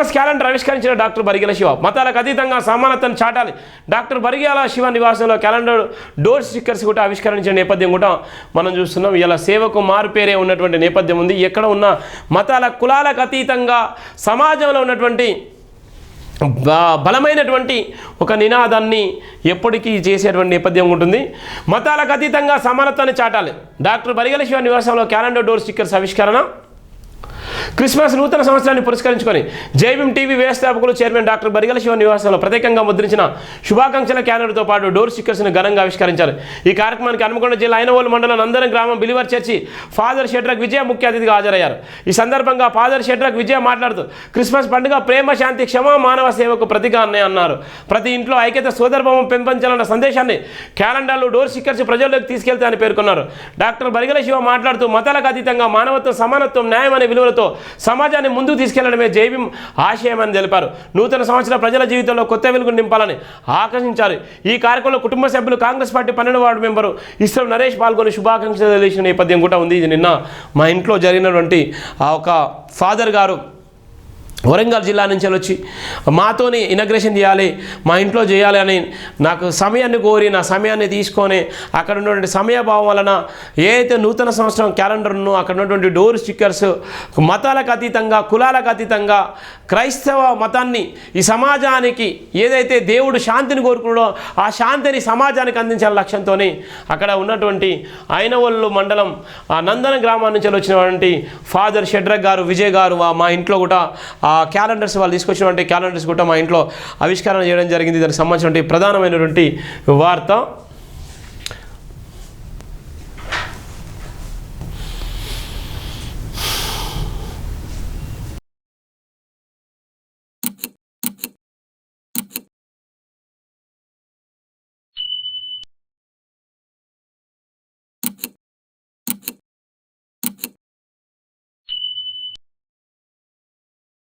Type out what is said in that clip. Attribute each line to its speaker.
Speaker 1: Christmas calendar ఆవిష్కరించిన doctor Barigela Shiva. మతాలకు అతీతంగా సమానతను చాటాలి. డాక్టర్ బరిగెల శివ నివాసంలో క్యాలెండర్ డోర్ స్టిక్కర్స్ కూడా ఆవిష్కరించిన నేపథ్యం కూడా మనం చూస్తున్నాం. ఇలా సేవకు మారుపేరే ఉన్నటువంటి నేపథ్యం ఉంది. ఎక్కడ ఉన్న మతాల కులాలకు అతీతంగా సమాజంలో ఉన్నటువంటి బలమైనటువంటి ఒక నినాదాన్ని ఎప్పటికీ చేసేటువంటి నేపథ్యం ఉంటుంది. మతాలకు అతీతంగా సమానత్వాన్ని చాటాలి. డాక్టర్ బరిగల శివ నివాసంలో క్యాలెండర్ డోర్ స్టిక్కర్స్ ఆవిష్కరణ క్రిస్మస్ నూతన సంవత్సరాన్ని పురస్కరించుకొని జైవిం టీవీ వ్యవస్థాపకులు చైర్మన్ డాక్టర్ బరిగల శివ నివాసంలో ప్రత్యేకంగా ముద్రించిన శుభాకాంక్షల క్యాలెండర్తో పాటు డోర్ స్టిక్కర్స్ను ఘనంగా ఆవిష్కరించారు. ఈ కార్యక్రమానికి హనుమకొండ జిల్లా ఐనవోలు మండలం నందనం గ్రామం believer church father Shadrach Vijaya ముఖ్య అతిథిగా హాజరయ్యారు. ఈ సందర్భంగా ఫాదర్ షెడ్రక్ విజయ మాట్లాడుతూ క్రిస్మస్ పండుగ ప్రేమ శాంతి క్షమ మానవ సేవకు ప్రతిగా అన్నారు. ప్రతి ఇంట్లో ఐక్యత సోదరభావం పెంపొంచాలన్న సందేశాన్ని క్యాలెండర్లు డోర్ స్టిక్కర్స్ ప్రజల్లోకి తీసుకెళ్తాయని పేర్కొన్నారు. డాక్టర్ బరిగల శివ మాట్లాడుతూ మతాలకు అతీతంగా మానవత్వం సమానత్వం న్యాయం అనే విలువలతో సమాజాన్ని ముందుకు తీసుకెళ్ళడమే జైవం ఆశయమని తెలిపారు. నూతన సంవత్సర ప్రజల జీవితంలో కొత్త వెలుగు నింపాలని ఆకర్షించారు ఈ కార్యక్రమంలో కుటుంబ సభ్యులు కాంగ్రెస్ పార్టీ పన్నెండు వార్డు మెంబరు ఇస్రో నరేష్ పాల్గొని శుభాకాంక్షలు తెలిసిన నేపథ్యం కూడా ఉంది. ఇది నిన్న మా ఇంట్లో జరిగినటువంటి ఆ ఒక ఫాదర్ గారు వరంగల్ జిల్లా నుంచి వచ్చి మాతోని ఇనగ్రేషన్ చేయాలి మా ఇంట్లో చేయాలి అని నాకు సమయాన్ని కోరి నా సమయాన్ని తీసుకొని అక్కడ ఉన్నటువంటి సమయభావం వలన ఏదైతే నూతన సంవత్సరం క్యాలెండర్ను అక్కడ ఉన్నటువంటి డోర్ స్టిక్కర్స్ మతాలకు అతీతంగా కులాలకు అతీతంగా క్రైస్తవ మతాన్ని ఈ సమాజానికి ఏదైతే దేవుడు శాంతిని కోరుకున్నాడో ఆ శాంతిని సమాజానికి అందించాల లక్ష్యంతో అక్కడ ఉన్నటువంటి ఐనవల్లు మండలం ఆ నందన గ్రామం నుంచి వచ్చినటువంటి ఫాదర్ షెడ్రక్ గారు విజయ్ గారు మా ఇంట్లో కూడా ఆ క్యాలెండర్స్ వాళ్ళు తీసుకొచ్చినటువంటి క్యాలెండర్స్ కూడా మా ఇంట్లో ఆవిష్కరణ చేయడం జరిగింది. దానికి సంబంధించినటువంటి ప్రధానమైనటువంటి వార్త